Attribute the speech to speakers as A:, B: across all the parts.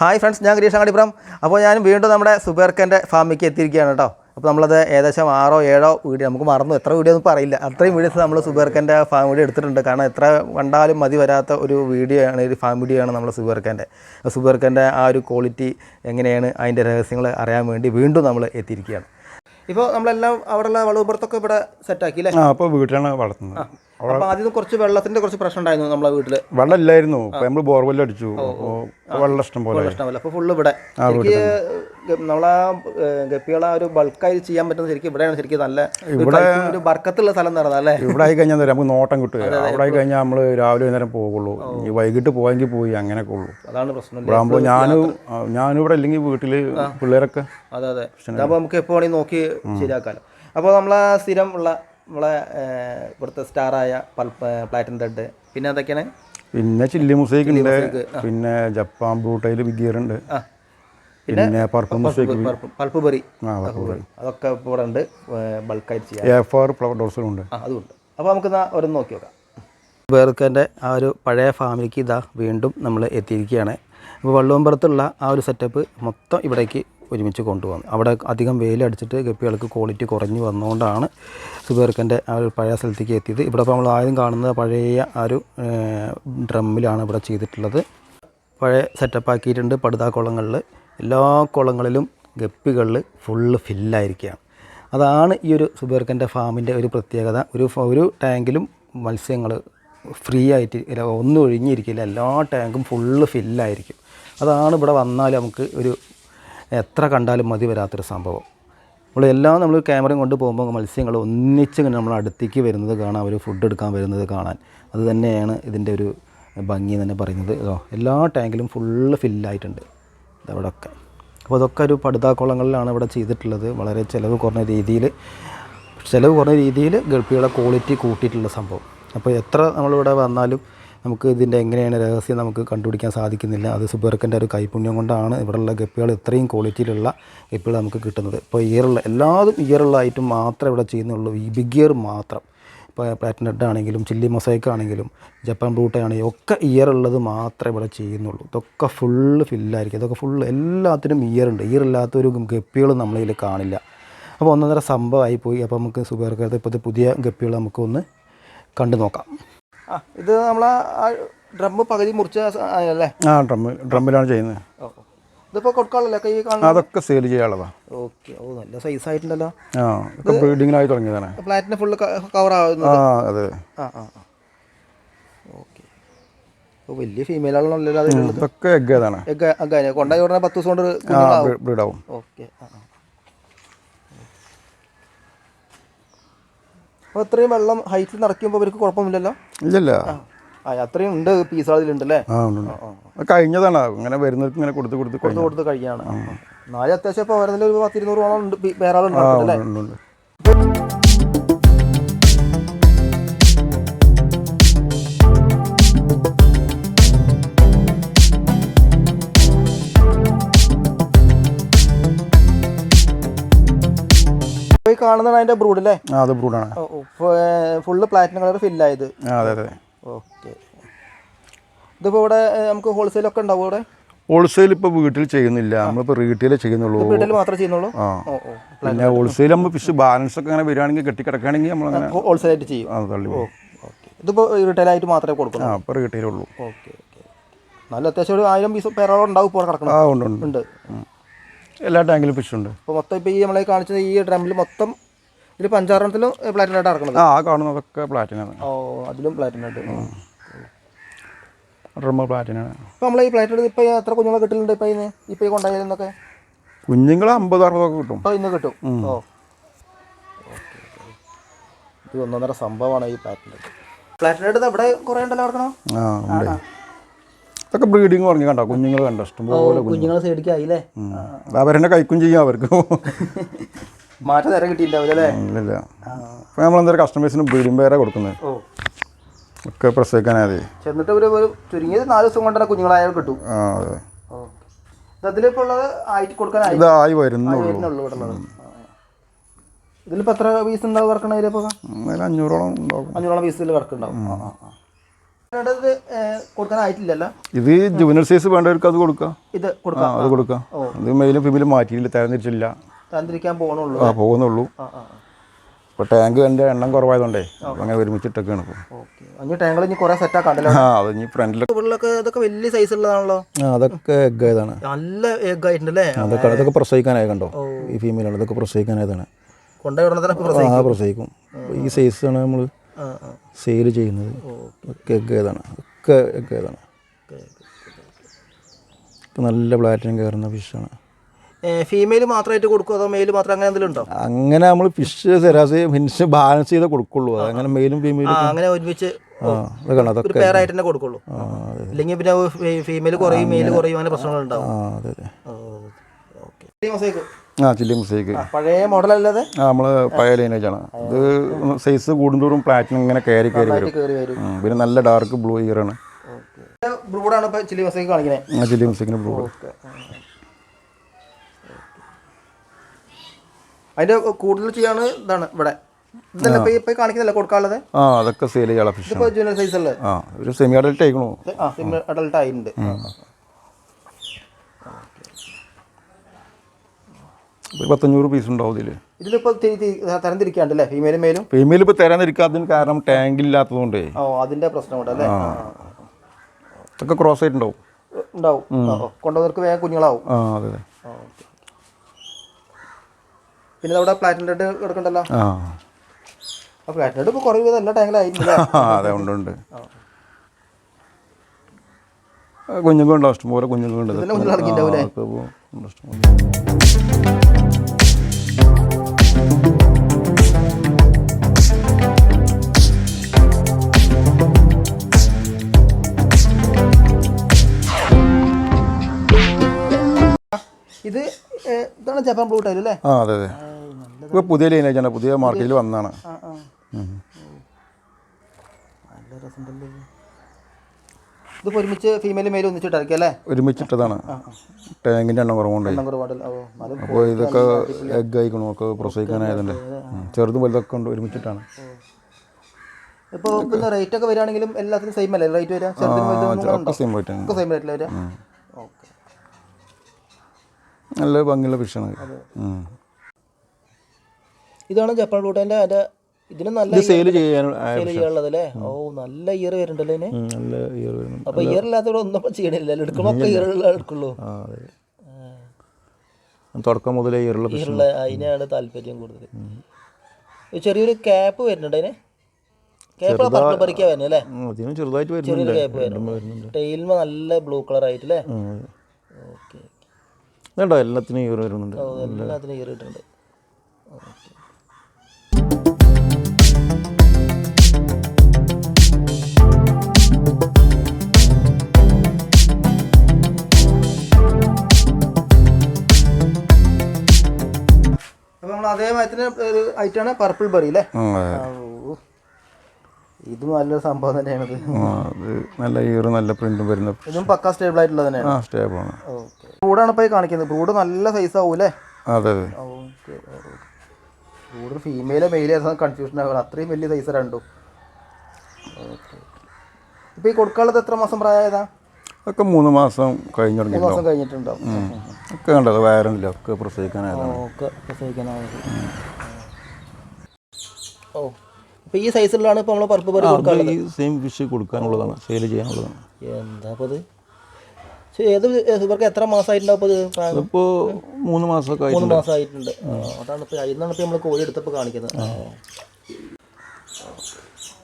A: Hi friends ഞാൻ ഗിരീഷ് അങ്ങാടിപ്പുറം. അപ്പോൾ ഞാൻ വീണ്ടും നമ്മുടെ സുബേർക്കന്റെ ഫാമിലേക്ക് എത്തിയിരിക്കുകയാണ് കേട്ടോ. അപ്പോൾ നമ്മളത് ഏകദേശം ആറോ ഏഴോ വീഡിയോ നമുക്ക് മറന്നു. എത്ര വീഡിയോ ഒന്നും പറയില്ല. അത്രയും വീഡിയോസ് നമ്മൾ സുബേർക്കന്റെ ഫാം വീഡിയോ എടുത്തിട്ടുണ്ട്. കാരണം എത്ര കണ്ടാലും മതി വരാത്ത ഒരു വീഡിയോ ആണ് ഒരു ഫാം വീഡിയോ ആണ് നമ്മൾ സുബേർക്കന്റെ. സുബേർക്കന്റെ ആ ഒരു ക്വാളിറ്റി എങ്ങനെയാണ് അതിന്റെ രഹസ്യങ്ങൾ അറിയാൻ വേണ്ടി വീണ്ടും നമ്മൾ എത്തിയിരിക്കുകയാണ്. ഇപ്പോൾ നമ്മളെല്ലാം അവിടെയുള്ള വളവുപുറത്തൊക്കെ ഇവിടെ സെറ്റാക്കി അല്ലേ?
B: ആ അപ്പോൾ വീട്ടിലാണ് വളർത്തുന്നത്.
A: അപ്പോൾ ആദ്യം കുറച്ച് വെള്ളത്തിന്റെ കുറച്ച് പ്രശ്നം ഉണ്ടായിരുന്നു നമ്മളെ വീട്ടിൽ
B: വെള്ളം ഇല്ലായിരുന്നു നമ്മൾ ബോർവെൽ അടിച്ചു വെള്ളം ഇഷ്ടം പോലെ.
A: പ്രശ്നമല്ല അപ്പോൾ ഫുള്ള് ഇവിടെ. ശരിക്ക് നമ്മളെ ഗപ്പികളെ ഒരു ബൾക്കായി ചെയ്യാൻ പറ്റുന്ന ശരിക്കും ഇവിടെയാണ് ശരിക്കും നല്ല ഇവിടെ ഒരു ബർക്കത്തുള്ള സ്ഥലം എന്ന് അല്ലേ
B: ഇവിടെ ആയി കഴിഞ്ഞാൽ നമുക്ക് നോട്ടം കിട്ടുക. അവിടെ ആയി കഴിഞ്ഞാൽ നമ്മൾ രാവിലെ വൈകുന്നേരം പോകുള്ളൂ ഈ വൈകിട്ട് പോയെങ്കിൽ പോയി അങ്ങനെയൊക്കെ ഉള്ളൂ.
A: അതാണ് പ്രശ്നം.
B: ഇവിടെ ആകുമ്പോൾ ഞാനും ഞാനും ഇവിടെ അല്ലെങ്കിൽ വീട്ടിൽ പിള്ളേരൊക്കെ
A: അതെ അതെ. അപ്പോൾ നമുക്ക് എപ്പോൾ വേണമെങ്കിൽ നോക്കി ശരിയാക്കാമല്ലോ അപ്പോൾ നമ്മളെ സ്ഥിരം ഉള്ള നമ്മളെ ഇവിടുത്തെ സ്റ്റാറായ പൾപ്പ് പ്ലാറ്റിൻ റെഡ് പിന്നെ എന്തൊക്കെയാണ്?
B: പിന്നെ ചില്ലി മുസൈക്ക് ഉണ്ട്. പിന്നെ ജപ്പാൻ വിഗിയറുണ്ട്
A: ആ.
B: പിന്നെ പർപ്പിൾ മുസൈക്ക്
A: പൾപ്പ് ബെറി അതൊക്കെ ഇവിടെ ഉണ്ട് ബൾക്കായിട്ട് ചെയ്യാം.
B: ഫ്ലവർ ഡോസും ഉണ്ട്.
A: അതുണ്ട് അപ്പോൾ നമുക്ക് എന്നാ ഒരു നോക്കി നോക്കാം. ബേർക്കന്റെ ആ ഒരു പഴയ ഫാമിലിക്ക് ഇതാ വീണ്ടും നമ്മൾ എത്തിയിരിക്കുകയാണ്. അപ്പോൾ വള്ളുവമ്പുറത്തുള്ള ആ ഒരു സെറ്റപ്പ് മൊത്തം ഇവിടേക്ക് ഒരുമിച്ച് കൊണ്ടുവന്നു. അവിടെ അധികം വെയിലടിച്ചിട്ട് ഗപ്പികൾക്ക് ക്വാളിറ്റി കുറഞ്ഞു വന്നുകൊണ്ടാണ് സുബേർക്കന്റെ ആ ഒരു പഴയ സ്ഥലത്തേക്ക് എത്തിയത്. ഇവിടെ ഇപ്പോൾ നമ്മൾ ആദ്യം കാണുന്നത് പഴയ ആ ഒരു ഡ്രമ്മിലാണ് ഇവിടെ ചെയ്തിട്ടുള്ളത്. പഴയ സെറ്റപ്പ് ആക്കിയിട്ടുണ്ട് പടുതാ കുളങ്ങളിൽ. എല്ലാ കുളങ്ങളിലും ഗപ്പികളിൽ ഫുള്ള് ഫില്ലായിരിക്കുകയാണ് അതാണ് ഈ ഒരു സുബേർക്കന്റെ ഫാമിന്റെ ഒരു പ്രത്യേകത. ഒരു ഒരു ടാങ്കിലും മത്സ്യങ്ങൾ ഫ്രീ ആയിട്ട് ഒന്നും ഒഴിഞ്ഞിരിക്കില്ല. എല്ലാ ടാങ്കും ഫുള്ള് ഫില്ലായിരിക്കും അതാണ് ഇവിടെ വന്നാൽ നമുക്ക് ഒരു എത്ര കണ്ടാലും മതി വരാത്തൊരു സംഭവം. നമ്മൾ എല്ലാം നമ്മൾ ക്യാമറയും കൊണ്ട് പോകുമ്പോൾ മത്സ്യങ്ങൾ ഒന്നിച്ച് നമ്മൾ അടുത്തേക്ക് വരുന്നത് കാണാൻ അവർ ഫുഡ് എടുക്കാൻ വരുന്നത് കാണാൻ. അത് തന്നെയാണ് ഇതിന്റെ ഒരു ഭംഗി തന്നെ പറയുന്നത് എല്ലാ ടാങ്കിലും ഫുള്ള് ഫില്ലായിട്ടുണ്ട് ഇതവിടെയൊക്കെ അപ്പോൾ അതൊക്കെ ഒരു പടുതാക്കുളങ്ങളിലാണ് ഇവിടെ ചെയ്തിട്ടുള്ളത്. വളരെ ചിലവ് കുറഞ്ഞ രീതിയിൽ ചിലവ് കുറഞ്ഞ രീതിയിൽ ഗൾഫികളുടെ ക്വാളിറ്റി കൂട്ടിയിട്ടുള്ള സംഭവം. അപ്പോൾ എത്ര നമ്മളിവിടെ വന്നാലും നമുക്ക് ഇതിന്റെ എങ്ങനെയാണ് രഹസ്യം നമുക്ക് കണ്ടുപിടിക്കാൻ സാധിക്കുന്നില്ല. അത് സുബർക്കന്റെ ഒരു കൈപുണ്യം കൊണ്ടാണ് ഇവിടെയുള്ള ഗപ്പികൾ ഇത്രയും ക്വാളിറ്റിയിലുള്ള ഗപ്പികൾ നമുക്ക് കിട്ടുന്നത്. ഇപ്പോൾ ഇയറുള്ള എല്ലാതും ഇയറുള്ള ഐറ്റം മാത്രം ഇവിടെ ചെയ്യുന്നുള്ളൂ. ഈ ബിഗ് ഇയർ മാത്രം. ഇപ്പോൾ പ്ലാറ്റിനഡ് ആണെങ്കിലും ചില്ലി മൊസൈക്ക് ആണെങ്കിലും ജപ്പാൻ ബ്രൂട്ട ആണെങ്കിലും ഒക്കെ ഇയർ ഉള്ളത് മാത്രമേ ഇവിടെ ചെയ്യുന്നുള്ളൂ. ഇതൊക്കെ ഫുള്ള് ഫില്ലായിരിക്കും ഇതൊക്കെ ഫുള്ള് എല്ലാത്തിനും ഇയർ ഉണ്ട്. ഇയർ ഇല്ലാത്തൊരു ഗപ്പികളും നമ്മളിതിൽ കാണില്ല. അപ്പോൾ ഒന്നൊന്നര സംഭവമായി പോയി അപ്പോൾ നമുക്ക് സുബേർക്കകത്ത് ഇപ്പോഴത്തെ പുതിയ ഗപ്പികൾ നമുക്കൊന്ന് കണ്ടു നോക്കാം ഇത് നമ്മളെ ഡ്രം പകുതി മുറിച്ച അല്ലേ?
B: ആ ഡ്രമ്മ് ഡ്രമ്മിലാണ് ചെയ്യുന്നത്.
A: ഇതിപ്പോൾ കൊടുക്കാറില്ല ഈ കാണുന്നത്?
B: അതൊക്കെ സെയിൽ ചെയ്യാനുള്ളതാ.
A: ഓക്കെ ഓ നല്ല സൈസ് ആയിട്ടുണ്ടല്ലോ.
B: ആ ഇതൊക്കെ ബ്രീഡിങ്ങിനായി തുടങ്ങിയതാണ്.
A: പ്ലാറ്റിനെ ഫുള്ള് കവർ ആവുന്നു
B: ആ അതെ.
A: ആ ആ ആ. ഓക്കെ. അപ്പോൾ വലിയ ഫീമെയിൽ
B: ഇതൊക്കെ എഗ് ഏതാണ്.
A: കൊണ്ടായി പത്ത് ദിവസം കൊണ്ട്
B: ആ
A: കുഞ്ഞുങ്ങളാവും.
B: ബ്രീഡാവും
A: ഓക്കെ ആ ആ. അപ്പോൾ അത്രയും വെള്ളം ഹൈറ്റിൽ നിറയ്ക്കുമ്പോൾ അവർക്ക് കുഴപ്പമില്ലല്ലോ?
B: ഇല്ലല്ല.
A: ആ അത്രയും ഉണ്ട് പീസ് അതിലുണ്ടല്ലേ
B: ആ ഉണ്ട് ഉണ്ട്. കഴിഞ്ഞതാണ്. ഇങ്ങനെ വരുന്നവർക്ക് ഇങ്ങനെ കൊടുത്ത് കൊടുത്ത്
A: കൊടുത്ത് കൊടുത്ത് കഴിയാണ് നാല് അത്യാവശ്യം ഇപ്പോൾ വരുന്നതിൽ ഒരു പത്തിരുന്നൂറോളം ഉണ്ട് പി- വേറെ ആളുണ്ട്
B: ആ
A: അല്ലേ?
B: ഉണ്ട്, കാണുന്നത്
A: അതിന്റെ ഈ കാണുന്നതാണ് അതിന്റെ ബ്രൂഡ് അല്ലേ
B: അത് ബ്രൂഡാണ്
A: ഫുള്ള് പ്ലാറ്റിനം കളർ ഫില്ലായത്
B: ആയത്. അതെ അതെ.
A: ഓക്കെ. ഇതിപ്പോ ഇവിടെ നമുക്ക് ഹോൾസെയിൽ ഒക്കെ ഉണ്ടാവും ഇവിടെ
B: ഹോൾസെയിൽ ഇപ്പോൾ വീട്ടിൽ ചെയ്യുന്നില്ല. നമ്മളിപ്പോൾ റീറ്റെയിൽ ചെയ്യുന്നുള്ളൂ.
A: വീട്ടിൽ മാത്രമേ ചെയ്യുന്നുള്ളൂ?
B: ആ. പിന്നെ ഹോൾസെയിൽ നമ്മൾ ഫിഷ് ബാലൻസ് ഒക്കെ അങ്ങനെ വരികയാണെങ്കിൽ കെട്ടിക്കിടക്കുകയാണെങ്കിൽ ഹോൾസെയിൽ
A: ആയിട്ട് ചെയ്യും.
B: ആ തള്ളി പോകും
A: റീറ്റെയിൽ ആയിട്ട് മാത്രമേ കൊടുക്കൂ
B: ആ അപ്പോൾ റീറ്റെയിൽ ഉള്ളൂ.
A: Okay okay. നല്ല അത്യാവശ്യം ഒരു ആയിരം പീസ് പേരോളം ഉണ്ടാവും ഇപ്പോൾ കിടക്കണം
B: ആ ഉണ്ട് ഉണ്ട്. എല്ലാ ടാങ്കിലും ഫിഷ് ഉണ്ട്.
A: ഇപ്പോൾ മൊത്തം ഇപ്പോൾ ഈ നമ്മളെ കാണിച്ചത് ഈ ഡ്രമ്മിൽ മൊത്തം ഇതിൽ പഞ്ചാറെണ്ണത്തിലും പ്ലാറ്റിനായിട്ട് ഇറക്കുന്നത്
B: ആ ആ കാണുന്നതൊക്കെ പ്ലാറ്റിനാണ്
A: ഓ അതിലും പ്ലാറ്റിനായിട്ട്
B: ഡ്രമ്മ പ്ലാറ്റിനാണ്
A: ഇപ്പോൾ നമ്മളെ ഈ പ്ലാറ്റിനായിട്ട് ഇപ്പോൾ എത്ര കുഞ്ഞുങ്ങളെ കിട്ടലുണ്ട് ഇപ്പോൾ ഇന്ന്? ഇപ്പോൾ ഈ കൊണ്ടായാലെന്നൊക്കെ
B: കുഞ്ഞുങ്ങൾ അമ്പത് അറുപതൊക്കെ കിട്ടും.
A: ഇപ്പോൾ ഇന്ന് കിട്ടും? ഓ. ഇത് ഒന്നൊന്നര സംഭവമാണ് ഈ പ്ലാറ്റിനായിട്ട് അടുത്ത് ഇവിടെ കുറേ ഉണ്ടല്ലോ ഇറക്കണം
B: ആ ഉണ്ട്. ഇതൊക്കെ ബ്രീഡിങ് തുടങ്ങി കണ്ടോ? കുഞ്ഞുങ്ങൾ കണ്ടോ? ഇഷ്ടംപോലെ
A: കുഞ്ഞുങ്ങളെ. സൈഡിക്കായില്ലേ
B: അവരെന്നെ കൈക്കും ചെയ്യും അവർക്ക്.
A: മാറ്റം നേരം അല്ലേ?
B: ഇല്ലില്ല. അപ്പോൾ നമ്മളെന്തായാലും കസ്റ്റമേഴ്സിന് ബ്രീഡിംഗ് പേരാ കൊടുക്കുന്നത്. ഒക്കെ പ്രസവിക്കാനേ
A: ചെന്നിട്ട് ഒരു ചുരുങ്ങിയത് നാല് ദിവസം കൊണ്ട് കുഞ്ഞുങ്ങളായാലും കിട്ടും.
B: ആ അതെ.
A: ഇതിലിപ്പോൾ ഉള്ളത് ആയിട്ട് കൊടുക്കാനായി?
B: ഇതായി വരുന്നുള്ളൂ.
A: ഇതിലിപ്പോൾ എത്ര പീസ് ഉണ്ടാവും കിടക്കണ ഇതിലിപ്പോൾ
B: അഞ്ഞൂറോളം ഉണ്ടാവും.
A: അഞ്ഞൂറോളം പീസിൽ കിടക്കുന്നുണ്ടാവും ആ ആ. കൊടുക്കാനായിട്ടില്ലല്ലോ
B: ഇത് ജുവനൽ സൈസ് വേണ്ടവർക്ക് അത് കൊടുക്കാം.
A: ഇത് കൊടുക്കാം?
B: അത് കൊടുക്കാം. ഇത് മെയിലും ഫിമിലും മാറ്റിയില്ല തരംതിരിച്ചില്ല.
A: പോകണുള്ളൂ
B: ആ പോകുന്നുള്ളൂ. ഇപ്പോൾ ടാങ്ക് എന്റെ എണ്ണം കുറവായതുകൊണ്ടേ അങ്ങനെ ഒരുമിച്ചിട്ടൊക്കെയാണ് ഇപ്പോൾ
A: ടാങ്കൾ ഇനി കുറേ സെറ്റ് ആക്കാണ്ടല്ലോ?
B: ആ അത് ഇനി ഫ്രണ്ടിലൊക്കെ
A: ഇവിടെയൊക്കെ ഇതൊക്കെ വലിയ സൈസ് ഉള്ളതാണല്ലോ?
B: അതൊക്കെ എഗ് ആയതാണ്.
A: നല്ല എഗ് ആയിട്ടുണ്ടല്ലേ
B: അതൊക്കെ അതൊക്കെ പ്രസവിക്കാനായ കണ്ടോ? ഈ ഫീമെയിലാണ് ഇതൊക്കെ പ്രസവിക്കാനായതാണ്.
A: കൊണ്ടുപോയി
B: ആ പ്രസവിക്കും. ഈ സൈസാണ് നമ്മൾ
A: ആ ആ
B: സെയിൽ ചെയ്യുന്നത്. ഒക്കെ ഏതാണ്? ഒക്കെ ഏതാണ്? ഒക്കെ നല്ല പ്ലാറ്റിനം കയറുന്ന ഫിഷാണ്
A: ഫീമെയിൽ മാത്രമായിട്ട് കൊടുക്കും അതോ മെയിൽ മാത്രം അങ്ങനെ എന്തെങ്കിലും ഉണ്ടോ?
B: അങ്ങനെ നമ്മൾ ഫിഷ് ശരാശരി ഫിഷ് ബാലൻസ് ചെയ്തേ കൊടുക്കുള്ളൂ. അങ്ങനെ മെയിലും ഫീമെയിലും
A: അങ്ങനെ ഒരുമിച്ച്
B: ആ അതൊക്കെ
A: പേരായിട്ട് തന്നെ കൊടുക്കുള്ളൂ. ഇല്ലെങ്കിൽ പിന്നെ ഫീമെയിൽ കുറയും മെയിൽ കുറയും അങ്ങനെ
B: പ്രശ്നങ്ങളുണ്ടാവും. അതെ അതെ. ആ ചില്ലി മുസൈക്ക്
A: പഴയ മോഡൽ അല്ലാതെ
B: ആ നമ്മൾ പഴയ ലൈനേജാണ് ഇത് സൈസ് കൂടുന്തോറും പ്ലാറ്റിനം ഇങ്ങനെ കയറി കയറി വരും. പിന്നെ നല്ല ഡാർക്ക് ബ്ലൂ ഇയറാണ്
A: ആണ്. ഇപ്പൊ ചില്ലി മൊസൈക്ക് കാണിക്കുന്നത്
B: ആ ചില്ലി മുസൈക്കിന് ബ്ലൂ
A: അതിന്റെ കൂടുതൽ ചെയ്യാണ് ഇതാണ് ഇവിടെ.
B: ആ. അതൊക്കെ സെയിൽ ചെയ്യാനുള്ള
A: ഫിഷ് ജൂനിയർ സൈസ്
B: ആ ഒരു സെമി അഡൽട്ട് ആയിക്കണോ.
A: ആ സെമി അഡൾട്ട് ആയിട്ടുണ്ട്
B: പത്തഞ്ഞൂറ് പീസ് ഉണ്ടാവും ഇതിൽ
A: ഇതിലിപ്പോ തി- തി- തരംതിരിക്കാണ്ടല്ലേ? ഫീമെയിലും മെയിലും
B: ഫീമെയിൽ ഇപ്പോൾ തരംതിരിക്കാത്തതിന് കാരണം ടാങ്ക് ഇല്ലാത്തതുകൊണ്ടേ.
A: ഓ അതിന്റെ പ്രശ്നം കൊണ്ട് അല്ലേ ആ, ആ.
B: ഇതൊക്കെ ക്രോസ് ആയിട്ടുണ്ടാവും.
A: ഉണ്ടാവും. കൊണ്ടുവന്നവർക്ക് വേഗം കുഞ്ഞുങ്ങളാവും.
B: ആ അതെ.
A: പിന്നെ അവിടെ പ്ലാറ്റിനം റെഡ് കിടക്കണ്ടല്ലോ
B: ആ.
A: പ്ലാറ്റിനം റെഡ് ഇപ്പോൾ കുറേ എല്ലാ ടാങ്കിലായിരുന്നില്ല
B: ആ അതെ ഉണ്ട് ഉണ്ട്. കുഞ്ഞുങ്ങളുണ്ടാവും. ഇഷ്ടംപോലെ കുഞ്ഞുങ്ങളുണ്ട്.
A: ഇത് ഇതാണ് ജപ്പാൻ ബ്ലൂ ടൈൽ അല്ലേ?
B: ആ അതെ അതെ. ഇപ്പോൾ പുതിയ ലൈനേജാണ് പുതിയ മാർക്കറ്റിൽ ഉം.
A: നല്ല രസമുണ്ടല്ലോ ഇത്. ഒരുമിച്ച് ഫീമെയിൽ മെയിൽ ഒന്നിച്ചിട്ടായിരിക്കും അല്ലേ?
B: ഒരുമിച്ചിട്ടതാണ്. ടാങ്കിന്റെ എണ്ണം
A: കുറവുണ്ട്.
B: അപ്പോൾ ഇതൊക്കെ എഗ് ആയിക്കണം ഒക്കെ പ്രസവിക്കാനായതുണ്ട്. ചെറുതും വലുതൊക്കെ ഉണ്ട് ഒരുമിച്ചിട്ടാണ്.
A: ഇപ്പോൾ പിന്നെ റേറ്റ് ഒക്കെ വരികയാണെങ്കിലും എല്ലാത്തിനും സെയിം അല്ലേ? റേറ്റ് വരിക? ചെറുതിനും
B: സെയിം
A: ഒക്കെ സെയിം റേറ്റിൽ വരിക? ഓക്കെ.
B: നല്ല ഭംഗിയുള്ള ഫിഷാണ്.
A: ഇതാണ് ജപ്പാൻ ബ്ലൂ ടൈലിന്റെ അതിന്റെ ഇതിന് നല്ല
B: സെയിൽ ചെയ്യാൻ
A: സെയിൽ ചെയ്യാനുള്ളത് അല്ലേ ഓ നല്ല ഇയർ വരുന്നുണ്ടല്ലോ ഇതിന്
B: നല്ല ഇയർ വരുന്നുണ്ട്.
A: അപ്പൊ ഇയർ ഇല്ലാത്തവിടെ ഒന്നും ചെയ്യണില്ല എടുക്കണമൊക്കെ ഇയർ എടുക്കുള്ളൂ.
B: തുടക്കം മുതലേ ഇയറുള്ള
A: ഇയറുള്ള അതിനാണ് താല്പര്യം കൂടുതൽ ചെറിയൊരു ക്യാപ്പ് വരുന്നുണ്ട് അതിന്. നല്ല ബ്ലൂ കളർ ആയിട്ട് അല്ലേ. ഓക്കെ
B: എല്ലാത്തിനും ഇയർ വരുന്നുണ്ട്.
A: എല്ലാത്തിനും ഇയർ ഇട്ടുണ്ട് അതേ ഒരു ഐറ്റാണ് പർപ്പിൾ ബെറി അല്ലേ? ഇത് നല്ല നല്ലൊരു സംഭവം
B: തന്നെയാണ് നല്ല ഇയർ നല്ല പ്രിന്റും വരുന്ന
A: ഇതും പക്ക സ്റ്റേബിൾ ആയിട്ടുള്ളത് തന്നെയാണ്.
B: ആ സ്റ്റേബിളാണ്
A: ഓക്കെ. ബ്രൂഡാണ് ഇപ്പോൾ ഈ കാണിക്കുന്നത്. ബ്രൂഡ് നല്ല സൈസ് ആവും അല്ലേ?
B: അതെ അതെ.
A: ഓക്കെ ബ്രൂഡ് ഫീമെയിലോ മെയിലോ കൺഫ്യൂഷൻ ആവുക അത്രയും വലിയ സൈസ് രണ്ടും. ഓക്കെ ഇപ്പോൾ ഈ കൊടുക്കാനുള്ളത് എത്ര മാസം പ്രായമായതാ?
B: ഒക്കെ മൂന്ന് മാസം കഴിഞ്ഞു
A: മൂന്ന്
B: തുടങ്ങിയിട്ടുണ്ടാവും
A: മാസം കഴിഞ്ഞിട്ടുണ്ടാവും.
B: ഒക്കെ കണ്ടത് വയറില്ല ഒക്കെ പ്രസവിക്കാനായതാണ്.
A: ഓക്കെ പ്രസവിക്കാനായത്. ഓ ഇപ്പോൾ ഈ സൈസിലാണ് ഇപ്പോൾ നമ്മൾ പർപ്പ് പറി കൊടുക്കാറുള്ളത്
B: ഈ സെയിം ഫിഷ് കൊടുക്കാനുള്ളതാണ് സെയിൽ ചെയ്യാനുള്ളതാണ്.
A: എന്താ അപ്പോൾ ഇത് ശരി, ഏത് ഇവർക്ക് എത്ര മാസമായിട്ടുണ്ടാവും ഇപ്പോൾ ഇത് പ്രായം?
B: അതിപ്പോൾ മൂന്ന് മാസമൊക്കെ
A: മൂന്ന് മാസമായിട്ടുണ്ട് ആ, അതാണ് ഇപ്പോൾ ഇന്നാണ് ഇപ്പോൾ നമ്മൾ കോഴി എടുത്തപ്പോൾ കാണിക്കുന്നത്.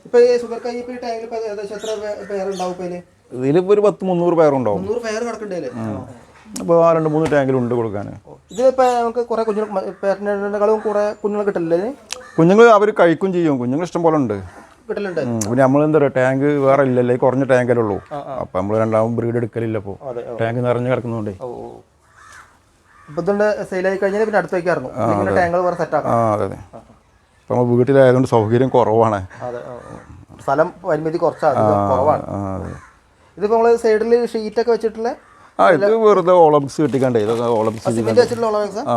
A: ഇപ്പോൾ ഈ ഷുഗർ കൈ ഇപ്പോൾ ഈ ടാങ്കിൽ ഇപ്പോൾ ഏകദേശം എത്ര പേരുണ്ടാവും ഇപ്പോൾ ഇതിൽ
B: ഇതിലിപ്പോൾ ഒരു പത്ത് മുന്നൂറ് പേരുണ്ടാവും
A: മുന്നൂറ് പേര് കിടക്കണ്ടേ
B: അപ്പോൾ ആ. രണ്ട് മൂന്ന് ടാങ്കിലുണ്ട് കൊടുക്കാൻ
A: ഇതിപ്പോൾ നമുക്ക് കുറേ കുഞ്ഞുങ്ങൾ പേരന്റെക്കാളും കുറേ കുഞ്ഞുങ്ങൾ കിട്ടില്ലേ?
B: കുഞ്ഞുങ്ങൾ അവർ കഴിക്കും ചെയ്യും. കുഞ്ഞുങ്ങൾ ഇഷ്ടം പോലെ ഉണ്ട്.
A: കിട്ടലുണ്ട്.
B: പിന്നെ നമ്മൾ എന്താ പറയുക ടാങ്ക് വേറെ ഇല്ലല്ലേ? കുറഞ്ഞ ടാങ്കല്ലേ ഉള്ളൂ. അപ്പം നമ്മൾ രണ്ടാമത് ബ്രീഡ് എടുക്കലില്ല അപ്പോൾ ടാങ്ക് നിറഞ്ഞു കിടക്കുന്നതുകൊണ്ടേ
A: ഇതുകൊണ്ട് സെയിലായി കഴിഞ്ഞാൽ പിന്നെ വേറെ
B: ആ അതെ അതെ. അപ്പം നമ്മൾ വീട്ടിലായതുകൊണ്ട് സൗകര്യം കുറവാണ്.
A: സ്ഥലം പരിമിതി കുറച്ചാണ് കുറവാണ്.
B: അതെ.
A: ഇതിപ്പോൾ നമ്മൾ സൈഡിൽ ഷീറ്റൊക്കെ വെച്ചിട്ടുള്ള
B: ആ ഇത് വെറുതെ ഓളംസ് കിട്ടിക്കണ്ടേ ഇതൊക്കെ ഓളംസ് ആ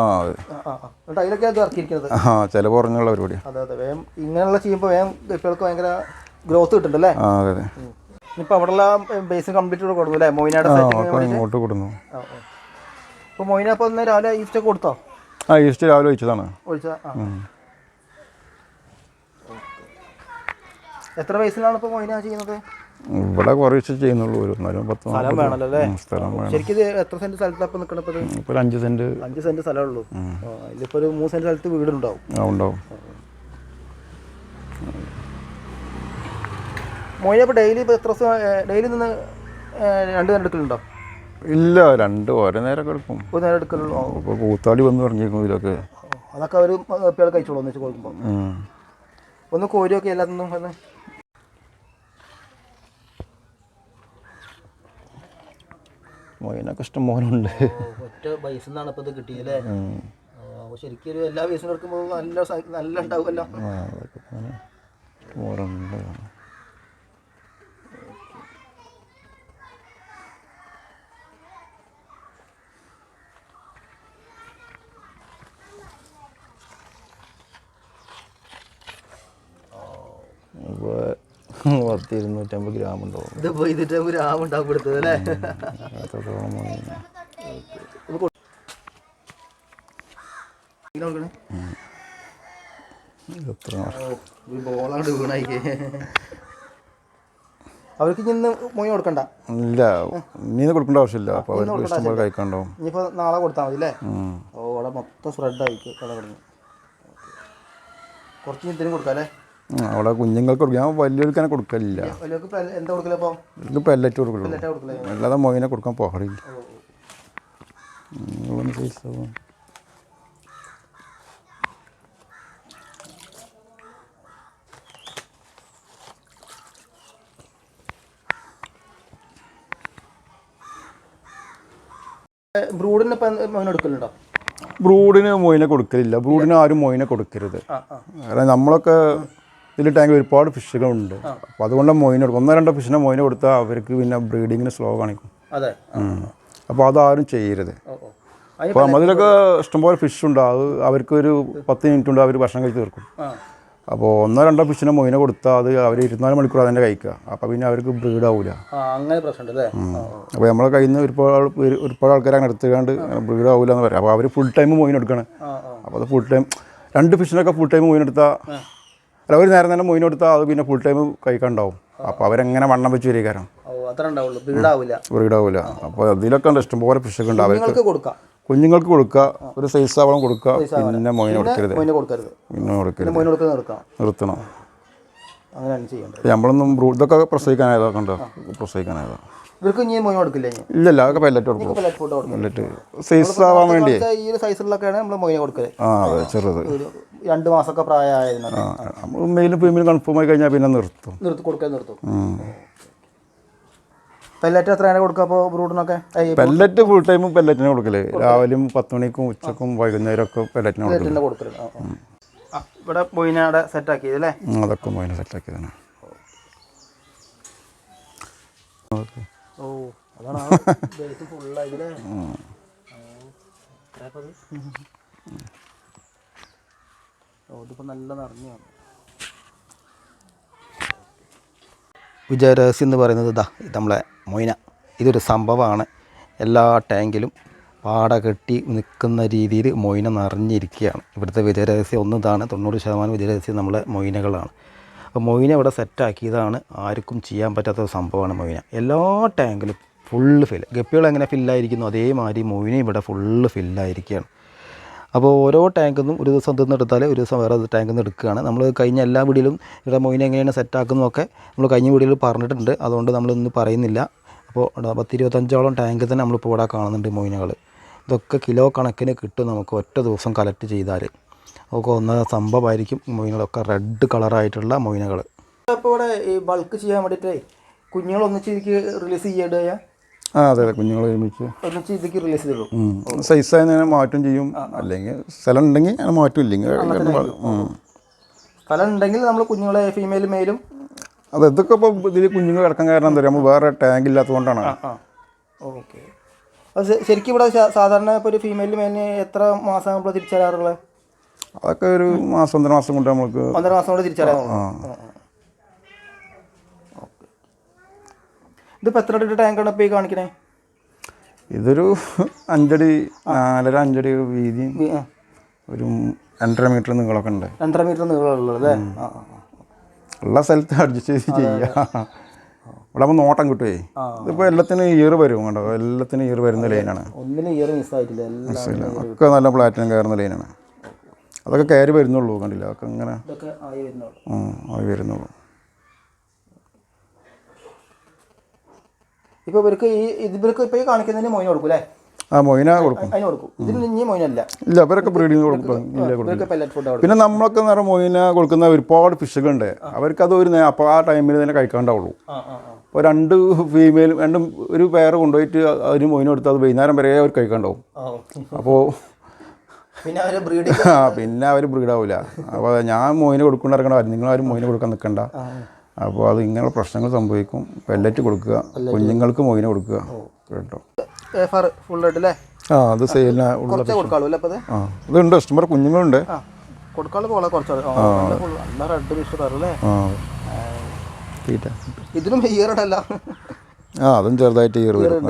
A: ആ?
B: ചില കുറഞ്ഞുള്ള പരിപാടിയാണ്
A: അതെ അതെ വേഗം ഇങ്ങനെയുള്ള ചെയ്യുമ്പോൾ വേഗം കുട്ടികൾക്ക് ഭയങ്കര ഗ്രോത്ത് കിട്ടുന്നുണ്ട് അല്ലേ
B: ആ അതെ
A: ഇപ്പൊ അവിടെയുള്ള ബേസ് കംപ്ലീറ്റ് കൂടെ കൊടുക്കും അല്ലേ?
B: മോയിനാട് ഇങ്ങോട്ട് കൊടുക്കുന്നു
A: അപ്പോൾ മോയിന അപ്പോൾ ഒന്ന് രാവിലെ ഈസ്റ്റ് കൊടുത്തോ?
B: ആ ഈസ്റ്റ് രാവിലെ ഒഴിച്ചതാണ്.
A: ഒഴിച്ച എത്ര വയസ്സിലാണ് ഇപ്പോൾ മോയിന ചെയ്യുന്നത്?
B: ഇവിടെ കുറേശ്ശെ ചെയ്യുന്നുള്ളൂ. ഒരു എന്നാലും പത്ത്
A: സ്ഥലം വേണമല്ലേ അല്ലേ?
B: സ്ഥലം വേണം.
A: ശരിക്കും ഇത് എത്ര സെന്റ് സ്ഥലത്താണ് നിൽക്കണത്
B: ഇപ്പോൾ ഒരു അഞ്ച് സെന്റ്.
A: അഞ്ച് സെന്റ് സ്ഥലമുള്ളൂ ഇതിപ്പോൾ ഒരു മൂന്ന് സെന്റ് സ്ഥലത്ത് വീടുണ്ടാവും.
B: ആ ഉണ്ടാവും.
A: മൊയിന ഇപ്പോൾ ഡെയിലി ഇപ്പോൾ എത്ര ഡെയിലി നിന്ന് രണ്ട് നേരം എടുക്കലുണ്ടോ?
B: ഇല്ല രണ്ട് ഓരോ നേരം എടുക്കും.
A: ഒരു നേരം എടുക്കലുള്ളൂ.
B: ഇപ്പോൾ കൂത്താടി വന്ന് പറഞ്ഞേക്കും ഇതിലൊക്കെ
A: അതൊക്കെ അവർ കഴിച്ചോളൂ എന്ന് വെച്ച് കൊടുക്കുമ്പോൾ. ഒന്ന് കോരിയൊക്കെ എല്ലാത്തിനും
B: മൊയിനൊക്കെ ഇഷ്ടം മോനുണ്ട്.
A: ഒറ്റ ബൈസിൽ നിന്നാണ് ഇപ്പോൾ ഇത് കിട്ടിയല്ലേ? അപ്പോൾ ശരിക്കും ഒരു എല്ലാ ബൈസിനും എടുക്കുമ്പോൾ നല്ല നല്ല ഉണ്ടാവുമല്ലോ.
B: പത്ത് ഇരുന്നൂറ്റമ്പത് ഗ്രാം ഉണ്ടാവും.
A: കൊടുത്തത് അല്ലേ?
B: അത്രത്തോളം
A: വീണായിക്കേ. അവർക്ക് ഇന്ന് മൊഴി കൊടുക്കണ്ട?
B: ഇല്ല നീന്ന് കൊടുക്കേണ്ട ആവശ്യമില്ല. അപ്പോൾ അവർക്ക് ഇഷ്ടംപോലെ കഴിക്കണ്ടോ
A: ഇനിയിപ്പോൾ നാളെ കൊടുത്താൽ മതി അല്ലേ?
B: ഓടെ
A: ഓ അവിടെ മൊത്തം സ്പ്രെഡ് ആയിക്കും കട കുറച്ച് ഇതിനും കൊടുക്കാം അല്ലേ?
B: അവിടെ കുഞ്ഞുങ്ങൾക്ക് കൊടുക്കും. ഞാൻ വലിയവർക്ക് തന്നെ കൊടുക്കലില്ല
A: എനിക്ക് എന്താ അപ്പോൾ
B: ഇത് പെല്ലറ്റ് കൊടുക്കുള്ളൂ
A: പെല്ലറ്റാ കൊടുക്കൽ.
B: അല്ലാതെ മൊയിനെ കൊടുക്കാൻ ആവും.
A: ബ്രൂഡിന് എടുക്കലുണ്ടോ
B: ബ്രൂഡിന് മൊയിനെ കൊടുക്കലില്ല. ബ്രൂഡിന് ആരും മൊയിനെ കൊടുക്കരുത്. കാരണം നമ്മളൊക്കെ ഇതിൽ ടാങ്കിൽ ഒരുപാട് ഫിഷുകളുണ്ട്. അപ്പോൾ അതുകൊണ്ട് മൊയിനെ കൊടുക്കും. ഒന്നോ രണ്ടോ ഫിഷിനെ മൊയിനെ കൊടുത്താൽ അവർക്ക് പിന്നെ ബ്രീഡിങ്ങിന് സ്ലോ കാണിക്കും.
A: അതെ.
B: അപ്പോൾ അതാരും ചെയ്യരുത്. അപ്പോൾ അതിലൊക്കെ ഇഷ്ടംപോലെ ഫിഷ് ഉണ്ട് അത് അവർക്കൊരു പത്ത് മിനിറ്റ് ഉണ്ട് അവർ ഭക്ഷണം കഴിച്ച് തീർക്കും. അപ്പോൾ ഒന്നോ രണ്ടോ ഫിഷിനെ മൊയിനെ കൊടുത്താൽ അത് അവർ ഇരുപത്തിനാല് മണിക്കൂർ അതിന്റെ കഴിക്കുക. അപ്പോൾ പിന്നെ അവർക്ക് ബ്രീഡ് ആവില്ല
A: അങ്ങനെ പ്രശ്നമുണ്ട്.
B: അപ്പോൾ നമ്മളെ കയ്യിൽ നിന്ന് ഒരുപാട് ഒരുപാട് ആൾക്കാർ അങ്ങനെ എടുത്തുകൊണ്ട് ബ്രീഡ് ആവില്ല എന്ന് പറയാം അപ്പോൾ അവർ ഫുൾ ടൈം മൊയിൻ എടുക്കണം അപ്പോൾ അത് ഫുൾ ടൈം രണ്ട് ഫിഷിനൊക്കെ ഫുൾ ടൈം മൊയിൻ എടുത്താൽ അല്ല ഒരു നേരം തന്നെ മൊയിൻ കൊടുത്താൽ അത് പിന്നെ ഫുൾ ടൈം കഴിക്കാണ്ടാവും അപ്പോൾ അവരെങ്ങനെ വണ്ണം വെച്ച് വരിക കാരണം
A: ബ്രീഡാവില്ല
B: അപ്പോൾ അതിലൊക്കെ ഉണ്ട് ഇഷ്ടംപോലെ ഫിഷൊക്കെ ഉണ്ട്. അവർക്ക് കുഞ്ഞുങ്ങൾക്ക് കൊടുക്കുക ഒരു സൈസ് ആവണം കൊടുക്കുക പിന്നെ മൊയിൻ കൊടുക്കരുത്. പിന്നെ കൊടുക്കരുത്. നിർത്തണം. നമ്മളൊന്നും ഇതൊക്കെ പ്രസവിക്കാനായതൊക്കെ ഉണ്ടോ? പ്രസവിക്കാനായതോ
A: ഇവർക്ക് ഇനി മോനെ കൊടുക്കില്ലേ
B: ഇല്ലല്ല അതൊക്കെ പെല്ലറ്റ് കൊടുക്കും.
A: പെല്ലറ്റ് ഫുഡ് കൊടുക്കും
B: സൈസ് ആവാൻ വേണ്ടി
A: ഈ ഒരു സൈസിലൊക്കെയാണ് നമ്മൾ മോനെ കൊടുക്കൽ.
B: ആ അതെ ചെറുത്.
A: രണ്ട് മാസമൊക്കെ
B: പ്രായമായിരുന്നു നമ്മൾ മെയിലും ഫീമെയിലും കൺഫേം ആയി കഴിഞ്ഞാൽ പിന്നെ നിർത്തും.
A: നിർത്തി കൊടുക്കാൻ നിർത്തും. പെല്ലറ്റ് എത്രയാണ് കൊടുക്കുക അപ്പോൾ ബ്രൂഡിനൊക്കെ
B: പെല്ലറ്റ് ഫുൾ ടൈം പെല്ലറ്റിന് കൊടുക്കൽ. രാവിലെയും പത്ത് മണിക്കും ഉച്ചക്കും വൈകുന്നേരം ഒക്കെ പെല്ലറ്റിന്
A: പെല്ലറ്റിന്റെ കൊടുക്കൽ. ഇവിടെ മൊയിനയുടെ സെറ്റാക്കിയത് അല്ലേ?
B: അതൊക്കെ സെറ്റ് സെറ്റാക്കിയതാണ്. ഓക്കെ.
A: നല്ല നിറഞ്ഞു വിജയരഹസ്യം എന്ന് പറയുന്നത് ഇതാ ഇത് നമ്മളെ മൊയ്ന. ഇതൊരു സംഭവമാണ്. എല്ലാ ടാങ്കിലും പാട കെട്ടി നിൽക്കുന്ന രീതിയിൽ മൊയ്ന നിറഞ്ഞിരിക്കുകയാണ്. ഇവിടുത്തെ വിജയരഹസ്യം ഒന്നും ഇതാണ് തൊണ്ണൂറ് ശതമാനം വിജയരഹസ്യം നമ്മളെ മൊയ്നകളാണ്. അപ്പോൾ മൊയ്ന ഇവിടെ സെറ്റാക്കിയതാണ് ആർക്കും ചെയ്യാൻ പറ്റാത്ത ഒരു സംഭവമാണ് മൊയ്ന. എല്ലാ ടാങ്കിലും ഫുള്ള് ഫിൽ ഗപ്പികൾ എങ്ങനെ ഫില്ലായിരിക്കുന്നു അതേമാതിരി മൊയ്ന ഇവിടെ ഫുള്ള് ഫില്ലായിരിക്കുകയാണ് അപ്പോൾ ഓരോ ടാങ്കിൽ നിന്നും ഒരു ദിവസം തിന്ന് എടുത്താൽ ഒരു ദിവസം വേറെ ടാങ്കിൽ നിന്ന് എടുക്കുകയാണ്. നമ്മൾ കഴിഞ്ഞ എല്ലാ വീടിലും ഇവിടെ മൊയിനെ എങ്ങനെയാണ് സെറ്റാക്കുന്നതൊക്കെ നമ്മൾ കഴിഞ്ഞ വീടുകൾ പറഞ്ഞിട്ടുണ്ട്. അതുകൊണ്ട് നമ്മളിന്ന് പറയുന്നില്ല. അപ്പോൾ ഇവിടെ പത്ത് ഇരുപത്തഞ്ചോളം ടാങ്കിൽ തന്നെ നമ്മളിപ്പോൾ ഇവിടെ കാണുന്നുണ്ട് മൊയിനകൾ ഇതൊക്കെ കിലോ കണക്കിന് കിട്ടും നമുക്ക് ഒറ്റ ദിവസം കളക്ട് ചെയ്താൽ ഒക്കെ ഒന്ന് സംഭവമായിരിക്കും മൊയിനുകളൊക്കെ റെഡ് കളറായിട്ടുള്ള മൊയിനുകൾ അപ്പോൾ ഇവിടെ ഈ ബൾക്ക് ചെയ്യാൻ വേണ്ടിയിട്ട് കുഞ്ഞുങ്ങൾ ഒന്നിച്ച് ഇതിക്ക് റിലീസ് ചെയ്യേണ്ടത്
B: ആ അതെ അതെ കുഞ്ഞുങ്ങൾ ഒരുമിച്ച്.
A: ഒന്നിച്ച് ഇതിക്ക് റിലീസ് ചെയ്തോളൂ.
B: സൈസ് ആയി ഞാൻ മാറ്റം ചെയ്യും. അല്ലെങ്കിൽ സ്ഥലം ഉണ്ടെങ്കിൽ അങ്ങനെ മാറ്റും ഇല്ലെങ്കിൽ
A: സ്ഥലം ഉണ്ടെങ്കിൽ നമ്മൾ കുഞ്ഞുങ്ങളെ ഫീമെയിൽ മെയിലും
B: അതെ ഇതൊക്കെ ഇപ്പോൾ ഇതിൽ കുഞ്ഞുങ്ങൾ കിടക്കാൻ കാരണം എന്താ പറയുക വേറെ ടാങ്ക് ഇല്ലാത്തതുകൊണ്ടാണ്
A: ഓക്കെ ശരിക്കും ഇവിടെ സാധാരണ ഇപ്പോൾ ഒരു ഫീമെയിൽ മേലിന് എത്ര മാസം നമ്മൾ തിരിച്ചറിയാറുള്ളത്
B: അതൊക്കെ ഒരു മാസം ഒന്നര മാസം കൊണ്ട് നമുക്ക്
A: ഒന്നര മാസം കൊണ്ട് തിരിച്ചറിയാം
B: ആ.
A: ഇതിപ്പോൾ എത്ര അടി ടാങ്കാണ് ഇപ്പോൾ ഈ കാണിക്കണേ?
B: ഇതൊരു അഞ്ചടി നാലര അഞ്ചടി
A: വീതി.
B: ഒരു രണ്ടര മീറ്റർ നീളമൊക്കെ ഉണ്ട്.
A: രണ്ടര മീറ്റർ നീളമുള്ളത്.
B: ഉള്ള സ്ഥലത്ത് അഡ്ജസ്റ്റ് ചെയ്ത് ചെയ്യാം. ഇവിടെ ആകുമ്പോൾ നോട്ടം കിട്ടുവേ. ഇതിപ്പോൾ എല്ലാത്തിനും ഇയർ വരും കണ്ടോ? എല്ലാത്തിനും ഇയർ വരുന്ന ലൈനാണ്
A: ഒന്നിനും ഇയർ മിസ്സായിട്ടില്ല
B: ഒക്കെ നല്ല പ്ലാറ്റിനം കയറുന്ന ലൈനാണ് അതൊക്കെ കയറി വരുന്നുള്ളൂ കണ്ടില്ല? അതൊക്കെ ഇങ്ങനെ
A: ആയി വരുന്നുള്ളൂ.
B: ഇപ്പൊ
A: ഇപ്പോൾ ഇവർക്ക് ഈ ഇതിവർക്ക് ഇവർക്ക് ഇപ്പോൾ ഈ കാണിക്കുന്നതിന് മൊയിന് കൊടുക്കും അല്ലേ?
B: ആ മൊയിന കൊടുക്കും.
A: അതിന് കൊടുക്കും. ഇതിന് ഇനി മൊയിനല്ല
B: ഇല്ല. അവരൊക്കെ ബ്രീഡിങ് കൊടുക്കും. ഇല്ല കൊടുക്കും. പിന്നെ നമ്മളൊക്കെ നേരെ മൊയിന കൊടുക്കുന്ന ഒരുപാട് ഫിഷുകളുണ്ട്. അവർക്ക് അത് ഒരു അപ്പോൾ ആ ടൈമിൽ തന്നെ കഴിക്കാണ്ടാവുള്ളൂ.
A: അപ്പൊ
B: അപ്പോൾ രണ്ട് ഫീമെയിൽ രണ്ടും ഒരു പേര് കൊണ്ടുപോയിട്ട് അതിന് മൊയിന കൊടുത്ത് അത് വൈകുന്നേരം വരെ അവർ കഴിക്കാണ്ടാവും.
A: അപ്പോ
B: അപ്പോൾ
A: പിന്നെ അവർ ബ്രീഡ്
B: ആ പിന്നെ അവർ ബ്രീഡാവില്ല അപ്പോൾ ഞാൻ മോയിന് കാര്യം നിങ്ങളാരും മോയിന് കൊടുക്കാൻ നിൽക്കണ്ട അപ്പോൾ അത് ഇങ്ങനെയുള്ള പ്രശ്നങ്ങൾ സംഭവിക്കും. പെല്ലറ്റ് കൊടുക്കുക കുഞ്ഞുങ്ങൾക്ക് മോയിന് കൊടുക്കുക. കേട്ടോ.
A: ഫുൾ റെഡ് അല്ലേ
B: ആ അത് സെയിലിന് ഉള്ള ആ ഇതുണ്ട്. കസ്റ്റമർ കുഞ്ഞുങ്ങളുണ്ട്.
A: ഇതിനും ഈയറല്ല
B: ആ അതും ചെറുതായിട്ട് ഈയർ വരും.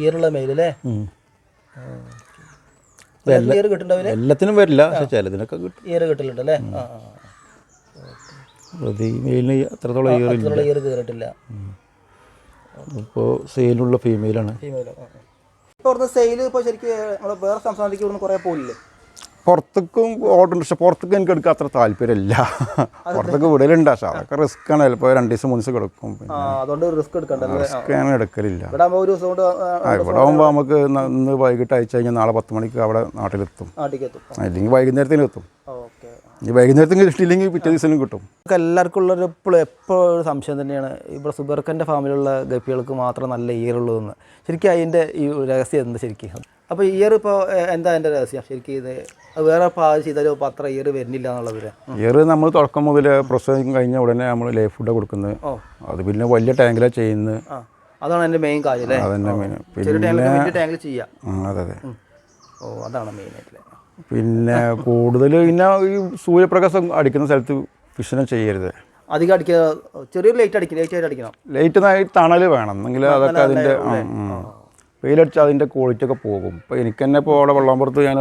A: ഇയറുള്ള മെയിൽ അല്ലേ ഇയർ കിട്ടുന്നുണ്ടാവില്ലേ
B: എല്ലാത്തിനും വരില്ല പക്ഷെ ചിലതിനൊക്കെ കിട്ടും.
A: ഇയർ കിട്ടലുണ്ട് അല്ലേ?
B: അത്രത്തോളം ഇല്ല.
A: ഇയർ കയറിയിട്ടില്ല.
B: ഇപ്പോൾ സെയിലുള്ള ഫീമെയിലാണ്
A: ഫീമെയിലാണ് ഇപ്പോൾ സെയിൽ ഇപ്പോൾ ശരിക്കും നമ്മൾ വേറെ സംസ്ഥാനത്തേക്ക് ഇവിടുന്ന് കുറേ പോയില്ലേ
B: പുറത്തേക്കും ഓർഡർ പക്ഷെ പുറത്തേക്ക് എനിക്ക് എടുക്കാൻ അത്ര താല്പര്യമില്ല. പുറത്തേക്ക് വിടലുണ്ട്. പക്ഷെ അതൊക്കെ റിസ്ക് ആണ്. ചിലപ്പോൾ രണ്ട് ദിവസം മൂന്ന് ദിവസം കിടക്കും
A: അതുകൊണ്ട് റിസ്ക്
B: റിസ്ക് ഞാൻ എടുക്കലില്ല.
A: ഇവിടെ ആകുമ്പോൾ
B: നമുക്ക് ഇന്ന് വൈകിട്ട് അയച്ചു കഴിഞ്ഞാൽ നാളെ പത്ത് മണിക്ക് അവിടെ നാട്ടിലെത്തും. അല്ലെങ്കിൽ വൈകുന്നേരത്തിന് എത്തും. ഈ വൈകുന്നേരത്തിന് കിട്ടിയില്ലെങ്കിൽ പിറ്റേ ദിവസം കിട്ടും.
A: എല്ലാവർക്കും ഉള്ളൊരു എപ്പോഴും എപ്പോഴും ഒരു സംശയം തന്നെയാണ്. ഇവിടെ സുബർക്കന്റെ ഫാമിലുള്ള ഗപ്പികൾക്ക് മാത്രം നല്ല എന്ന്. ശരിക്കും അതിന്റെ ഈ രഹസ്യം എന്താ ശരിക്കും? അപ്പോൾ ഇയർ ഇപ്പോൾ എന്താ എന്റെ രഹസ്യം? ശരിക്കും ഇത് വേറെ പാചകം ചെയ്താലും ഇപ്പോൾ അത്ര ഇയർ വരുന്നില്ല എന്നുള്ളത്
B: ഇയർ നമ്മൾ തുടക്കം മുതൽ പ്രസവം കഴിഞ്ഞ ഉടനെ നമ്മൾ ലൈഫ് ഫുഡ് കൊടുക്കുന്നത്. അത് പിന്നെ വലിയ ടാങ്കിലാണ് ചെയ്യുന്നത്.
A: അതാണ് എന്റെ മെയിൻ കാര്യം അല്ലേ?
B: അതന്നെ മെയിൻ പിന്നെ
A: ടാങ്കിൽ ചെയ്യാം.
B: അതെ അതെ.
A: ഓ അതാണ് മെയിൻ
B: പിന്നെ കൂടുതൽ പിന്നെ ഈ സൂര്യപ്രകാശം അടിക്കുന്ന സ്ഥലത്ത് ഫിഷിനെ ചെയ്യരുത്.
A: അധികം അടിക്കുക ചെറിയൊരു ലൈറ്റ് അടിക്കണം ലൈറ്റ് ആയിട്ട് അടിക്കണം.
B: ലൈറ്റ് തണൽ വേണം. എന്നെങ്കിൽ അതൊക്കെ അതിന്റെ വെയിലടിച്ചാൽ അതിന്റെ ക്വാളിറ്റി ഒക്കെ പോകും. ഇപ്പോൾ എനിക്ക് തന്നെ ഇപ്പോൾ അവിടെ വെള്ളാമ്പുറത്ത് ഞാൻ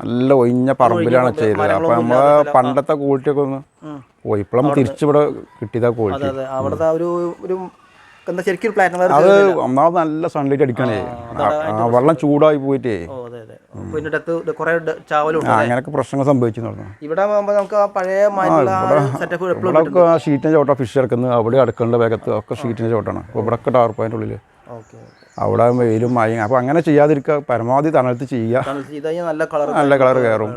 B: നല്ല ഒഴിഞ്ഞ പറമ്പിലാണ് ചെയ്തത്. അപ്പോൾ നമ്മളെ പണ്ടത്തെ ക്വാളിറ്റി ഒക്കെ ഒന്ന് പോയി. ഇപ്പോഴും നമ്മൾ തിരിച്ചിവിടെ കിട്ടിയതാ ക്വാളിറ്റി
A: അതെ അവിടുത്തെ ഒരു ഒരു
B: ഒന്നാമത് നല്ല സൺലൈറ്റ് അടിക്കണേ. വെള്ളം ചൂടായി പോയിട്ടേ. അങ്ങനൊക്കെ പ്രശ്നങ്ങൾ സംഭവിച്ചു ഷീറ്റിന്റെ
A: ഇവിടെ ആകുമ്പോൾ നമുക്ക് ആ പഴയ മാറ്റുള്ള സെറ്റപ്പ് എപ്പോഴും
B: ഇവിടെയൊക്കെ ആ ഷീറ്റിന്റെ ചോട്ടാ ഫിഷ് ഇറക്കുന്നത്. അവിടെ അടുക്കേണ്ട വേഗത്ത് ഒക്കെ ഷീറ്റിന്റെ ചോട്ടാണ് ഇവിടെ ഒക്കെ ടാർപ്പായതിന്റെ ഉള്ളിൽ
A: ഓക്കെ.
B: അവിടെ വെയിലും മഴയും. അപ്പോൾ അങ്ങനെ ചെയ്യാതിരിക്കുക. പരമാവധി തണലത്ത് ചെയ്യുക.
A: നല്ല കളർ
B: നല്ല കളർ കയറും.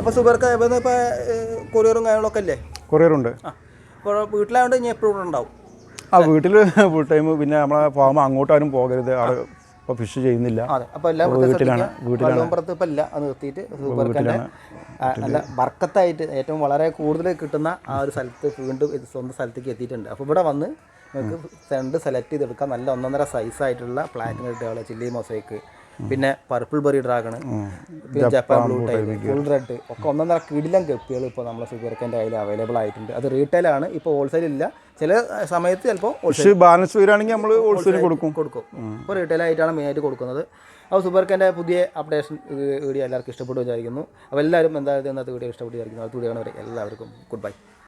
B: അപ്പൊ
A: അപ്പോൾ സുബർക്ക് ഇപ്പോൾ കൊറിയറും കാര്യങ്ങളൊക്കെ അല്ലേ
B: കൊറിയറുണ്ട്.
A: വീട്ടിലായതുകൊണ്ട് ഇനി എപ്പോഴും ഉണ്ടാവും?
B: ആ വീട്ടിൽ ഫുൾ ടൈം പിന്നെ നമ്മളെ ഫാം അങ്ങോട്ടാരും പോകരുത്. അവിടെ ഇപ്പോൾ ഫിഷ് ചെയ്യുന്നില്ല. വീട്ടിലാണ്,
A: സൂപ്പർക്കന്റെ നല്ല ബർക്കത്തായിട്ട് ഏറ്റവും വളരെ കൂടുതൽ കിട്ടുന്ന ആ ഒരു സ്ഥലത്ത് വീണ്ടും സ്വന്തം സ്ഥലത്തേക്ക് എത്തിയിട്ടുണ്ട്. അപ്പോൾ ഇവിടെ വന്ന് നിങ്ങൾക്ക് സെൻഡ് സെലക്ട് ചെയ്തെടുക്കാം. നല്ല ഒന്നൊന്നര സൈസായിട്ടുള്ള പ്ലാറ്റിനം കിട്ടുകൾ ചില്ലി മൊസൈക്ക് പിന്നെ പർപ്പിൾ ബെറി ഡ്രാഗൺ പിന്നെ Japan blue type full red ഒക്കെ ഒന്നൊന്നര കിടിലം ഗപ്പികൾ ഇപ്പോൾ നമ്മുടെ സുഗർക്കന്റെ കയ്യിൽ അവൈലബിൾ ആയിട്ടുണ്ട്. അത് റീറ്റെയിൽ ആണ്. ഇപ്പോൾ ഹോൾസെയിൽ ഇല്ല. ചില സമയത്ത് ചിലപ്പോൾ
B: ബാലൻസ് വരികയാണെങ്കിൽ നമ്മൾ ഹോൾസെയിൽ കൊടുക്കും.
A: കൊടുക്കും. ഇപ്പോൾ റീറ്റെയിൽ ആയിട്ടാണ് മെയിനായിട്ട് കൊടുക്കുന്നത്. അപ്പോൾ സുബർക്കന്റെ പുതിയ അപ്ഡേഷൻ വീഡിയോ എല്ലാവർക്കും ഇഷ്ടപ്പെട്ടു വിചാരിക്കുന്നു. അപ്പോൾ എല്ലാവരും എന്തായാലും ഇന്നത്തെ വീഡിയോ ഇഷ്ടപ്പെട്ടു വിചാരിക്കുന്നു. അടുത്ത വീഡിയോ എല്ലാവർക്കും ഗുഡ് ബൈ